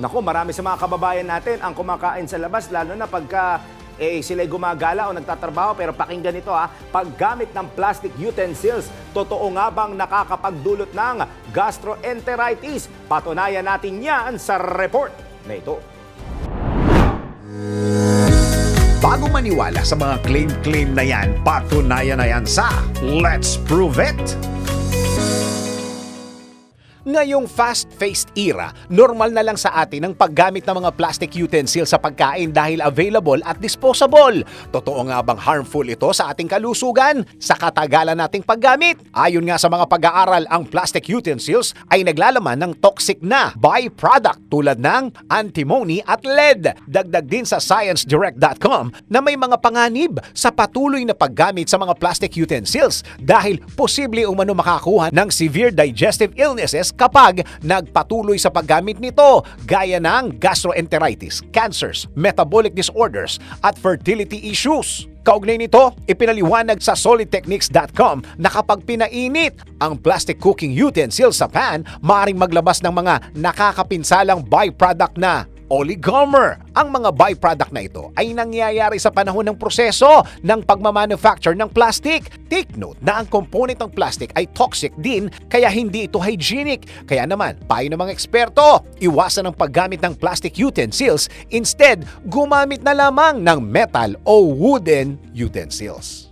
Naku, marami sa mga kababayan natin ang kumakain sa labas, lalo na pagka eh, sila gumagala o nagtatrabaho. Pero pakinggan ito ha, paggamit ng plastic utensils, totoo nga bang nakakapagdulot ng gastroenteritis? Patunayan natin yan sa report na ito. Bago maniwala sa mga claim-claim na yan, patunayan na yan sa Let's Prove It! Ngayong fast-paced era, normal na lang sa atin ang paggamit ng mga plastic utensils sa pagkain dahil available at disposable. Totoo nga bang harmful ito sa ating kalusugan sa katagalan nating paggamit? Ayon nga sa mga pag-aaral, ang plastic utensils ay naglalaman ng toxic na byproduct tulad ng antimony at lead. Dagdag din sa ScienceDirect.com na may mga panganib sa patuloy na paggamit sa mga plastic utensils dahil posible umano makakuha ng severe digestive illnesses kapag nagpatuloy sa paggamit nito gaya ng gastroenteritis, cancers, metabolic disorders at fertility issues. Kaugnay nito, ipinaliwanag sa solidtechniques.com na kapag pinainit ang plastic cooking utensil sa pan, maaaring maglabas ng mga nakakapinsalang byproduct na oligomer. Ang mga byproduct na ito ay nangyayari sa panahon ng proseso ng pagmamanufacture ng plastic. Take note na ang component ng plastic ay toxic din kaya hindi ito hygienic. Kaya naman, payo ng mga eksperto, iwasan ang paggamit ng plastic utensils. Instead, gumamit na lamang ng metal o wooden utensils.